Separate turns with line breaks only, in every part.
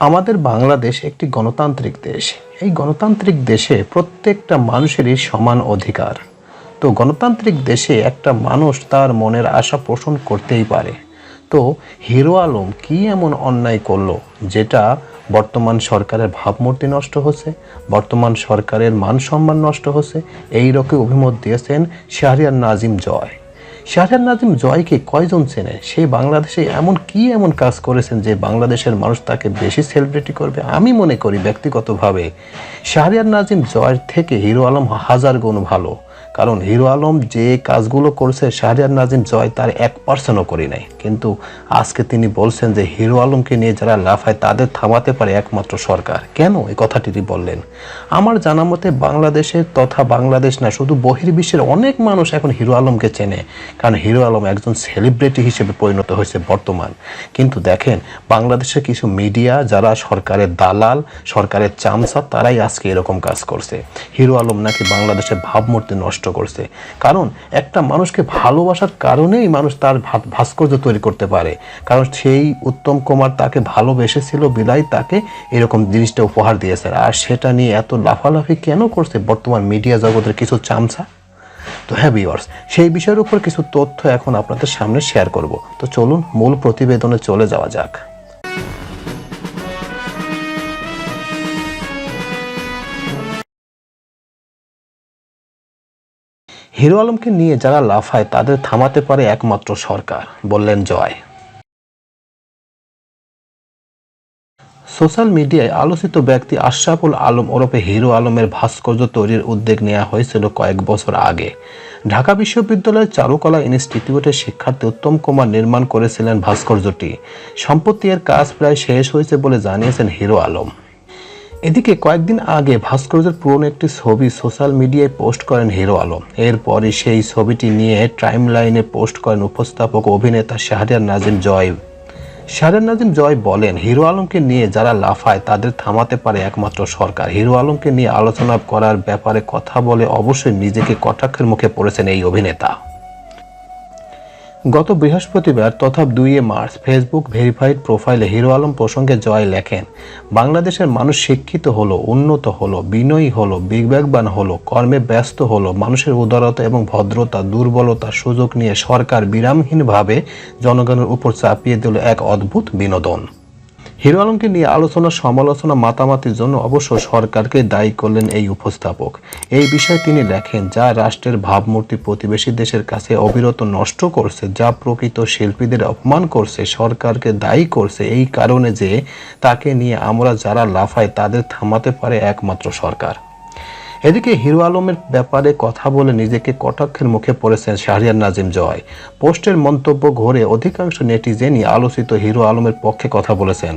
আমাদের বাংলাদেশ একটি গণতান্ত্রিক দেশ। এই গণতান্ত্রিক দেশে প্রত্যেকটা মানুষেরই সমান অধিকার। তো গণতান্ত্রিক দেশে একটা মানুষ তার মনের আশা পোষণ করতেই পারে। তো হিরো আলম কি এমন অন্যায় করল, যেটা বর্তমান সরকারের ভাবমূর্তি নষ্ট হচ্ছে, বর্তমান সরকারের মান সম্মান নষ্ট হচ্ছে? এই রকম অভিমত দিয়েছেন শাহরিয়ার নাজিম জয়। শাহরিয়ার নাজিম জয়কে কয়জন চেনে? সে বাংলাদেশে এমন কি এমন কাজ করেছেন যে বাংলাদেশের মানুষ তাকে বেশি সেলিব্রিটি করবে? আমি মনে করি ব্যক্তিগতভাবে শাহরিয়ার নাজিম জয়ের থেকে হিরো আলম হাজার গুণ ভালো। কারণ হিরো আলম যে কাজগুলো করছে শাহরিয়ার নাজিম জয় তার এক পার্সেন্টও করি নাই। কিন্তু আজকে তিনি বলছেন যে হিরো আলমকে নিয়ে যারা লাফায়, তাদের থামাতে পারে একমাত্র সরকার। কেন এই কথাটি বললেন? আমার জানা মতে বাংলাদেশের তথা বাংলাদেশ না, শুধু বহির্বিশ্বের অনেক মানুষ এখন হিরো আলমকে চেনে। কারণ হিরো আলম একজন সেলিব্রিটি হিসেবে পরিণত হয়েছে বর্তমান। কিন্তু দেখেন, বাংলাদেশের কিছু মিডিয়া যারা সরকারের দালাল, সরকারের চামচা, তারাই আজকে এরকম কাজ করছে। হিরো আলম নাকি বাংলাদেশের ভাবমূর্তি নষ্ট করছে। কারণ একটা মানুষকে ভালোবাসার কারণেই মানুষ তার ভাস্কর্য তৈরি করতে পারে। কারণ সেই উত্তম কুমার তাকে ভালোবেসেছিল, বিদায় তাকে এরকম জিনিসটা উপহার দিয়েছে। আর সেটা নিয়ে এত লাফালাফি কেন করছে বর্তমান মিডিয়া জগতের কিছু চামচা? তো হ্যাঁ ভিওয়ার্স সেই বিষয়ের উপর কিছু তথ্য এখন আপনাদের সামনে শেয়ার করব। তো চলুন মূল প্রতিবেদনে চলে যাওয়া যাক। হিরো আলমকে নিয়ে যারা লাফায় তাদের থামাতে পারে একমাত্র সরকার, বললেন জয়। সোশ্যাল মিডিয়ায় আলোচিত ব্যক্তি আশরাফুল আলম ওরফে হিরো আলমের ভাস্কর্য তৈরির উদ্যোগ নেওয়া হয়েছিল কয়েক বছর আগে। ঢাকা বিশ্ববিদ্যালয়ের চারুকলা ইনস্টিটিউটের শিক্ষার্থী উত্তম কুমার নির্মাণ করেছিলেন ভাস্কর্যটি। সম্প্রতি এর কাজ প্রায় শেষ হয়েছে বলে জানিয়েছেন হিরো আলম। এদিকে কয়েকদিন আগে ভাস্কর্যের পুরনো একটি ছবি সোশ্যাল মিডিয়ায় পোস্ট করেন হিরো আলম। এরপরই সেই ছবিটি নিয়ে টাইম লাইনে পোস্ট করেন উপস্থাপক অভিনেতা শাহরিয়ার নাজিম জয়। শাহরিয়ার নাজিম জয় বলেন, হিরো আলমকে নিয়ে যারা লাফায় তাদের থামাতে পারে একমাত্র সরকার। হিরো আলমকে নিয়ে আলোচনা করার ব্যাপারে কথা বলে অবশ্যই নিজেকে কটাক্ষের মুখে পড়েছেন এই অভিনেতা। গত বৃহস্পতিবার তথা দুইয়ে মার্চ ফেসবুক ভেরিফাইড প্রোফাইলে হিরো আলম প্রসঙ্গে জয় লেখেন, বাংলাদেশের মানুষ শিক্ষিত হলো, উন্নত হলো, বিনয়ী হলো, বিবেকবান হলো, কর্মে ব্যস্ত হলো, মানুষের উদারতা এবং ভদ্রতা দুর্বলতা সুযোগ নিয়ে সরকার বিরামহীনভাবে জনগণের উপর চাপিয়ে দিল এক অদ্ভুত বিনোদন। হিরো আলমকে নিয়ে আলোচনা, সমালোচনা, মাতামাতির জন্য অবশ্য সরকারকে দায়ী করলেন এই উপস্থাপক। এই বিষয়ে তিনি দেখেন যা রাষ্ট্রের ভাবমূর্তি প্রতিবেশী দেশের কাছে অবিরত নষ্ট করছে, যা প্রকৃত শিল্পীদের অপমান করছে, সরকারকে দায়ী করছে এই কারণে যে তাকে নিয়ে আমরা যারা লাফাই তাদের থামাতে পারে একমাত্র সরকার। এদিকে হিরো আলমের ব্যাপারে কথা বলে নিজেকে কটাক্ষের মুখে পড়েছেন শাহরিয়ার নাজিম জয়। পোস্টের মন্তব্য ঘরে অধিকাংশ নেটিজেনই আলোচিত হিরো আলমের পক্ষে কথা বলেছেন।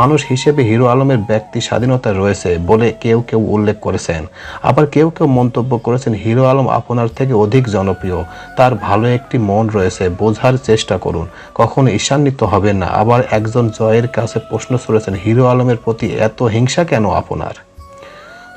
মানুষ হিসেবে হিরো আলমের ব্যক্তি স্বাধীনতা রয়েছে বলে কেউ কেউ উল্লেখ করেছেন। আবার কেউ কেউ মন্তব্য করেছেন, হিরো আলম আপনার থেকে অধিক জনপ্রিয়। তার ভালো একটি মন রয়েছে, বোঝার চেষ্টা করুন। কখনো ঈশান্বিত হবেন না। আবার একজন জয়ের কাছে প্রশ্ন ছড়েছেন, হিরো আলমের প্রতি এত হিংসা কেন আপনার?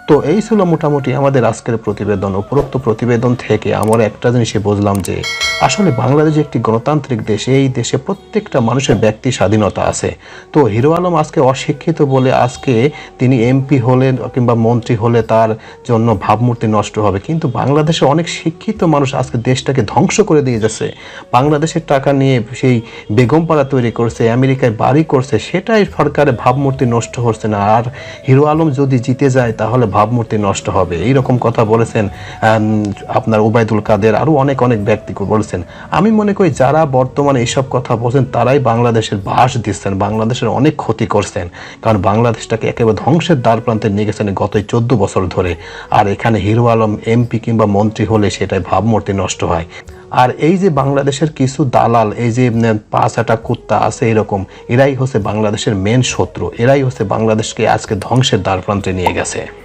তো এই ছিল মোটামুটি আমাদের আজকের প্রতিবেদন, উপরোক্ত প্রতিবেদন থেকে আমরা একটা জিনিসে বুঝলাম যে আসলে বাংলাদেশ একটি গণতান্ত্রিক দেশ, এই দেশে প্রত্যেকটা মানুষের ব্যক্তি স্বাধীনতা আছে। তো হিরো আলম আজকে অশিক্ষিত বলে আজকে তিনি এমপি হলে কিংবা মন্ত্রী হলে তার জন্য ভাবমূর্তি নষ্ট হবে। কিন্তু বাংলাদেশে অনেক শিক্ষিত মানুষ আজকে দেশটাকে ধ্বংস করে দিয়ে যাচ্ছে। বাংলাদেশের টাকা নিয়ে সেই বেগমপাড়া তৈরি করছে, আমেরিকায় বাড়ি করছে, সেটাই সরকারের ভাবমূর্তি নষ্ট হচ্ছে না। আর হিরো আলম যদি জিতে যায়, তাহলে ভাবমূর্তি নষ্ট হবে। এই রকম কথা বলেছেন আপনার ওবায়দুল কাদের, আরও অনেক অনেক ব্যক্তি বলেছেন। আমি মনে করি যারা বর্তমানে এইসব কথা বলছেন, তারাই বাংলাদেশের বাস দিচ্ছেন, বাংলাদেশের অনেক ক্ষতি করছেন। কারণ বাংলাদেশটাকে একেবারে ধ্বংসের দ্বার প্রান্তে নিয়ে গেছেন গত চোদ্দ বছর ধরে। আর এখানে হিরো আলম, এমপি কিংবা মন্ত্রী হলে সেটাই ভাবমূর্তি নষ্ট হয়। আর এই যে বাংলাদেশের কিছু দালাল, এই যে পাঁচ আটা কুত্তা আছে এরকম, এরাই হচ্ছে বাংলাদেশের মেন শত্রু। এরাই হচ্ছে বাংলাদেশকে আজকে ধ্বংসের দ্বার প্রান্তে নিয়ে গেছে।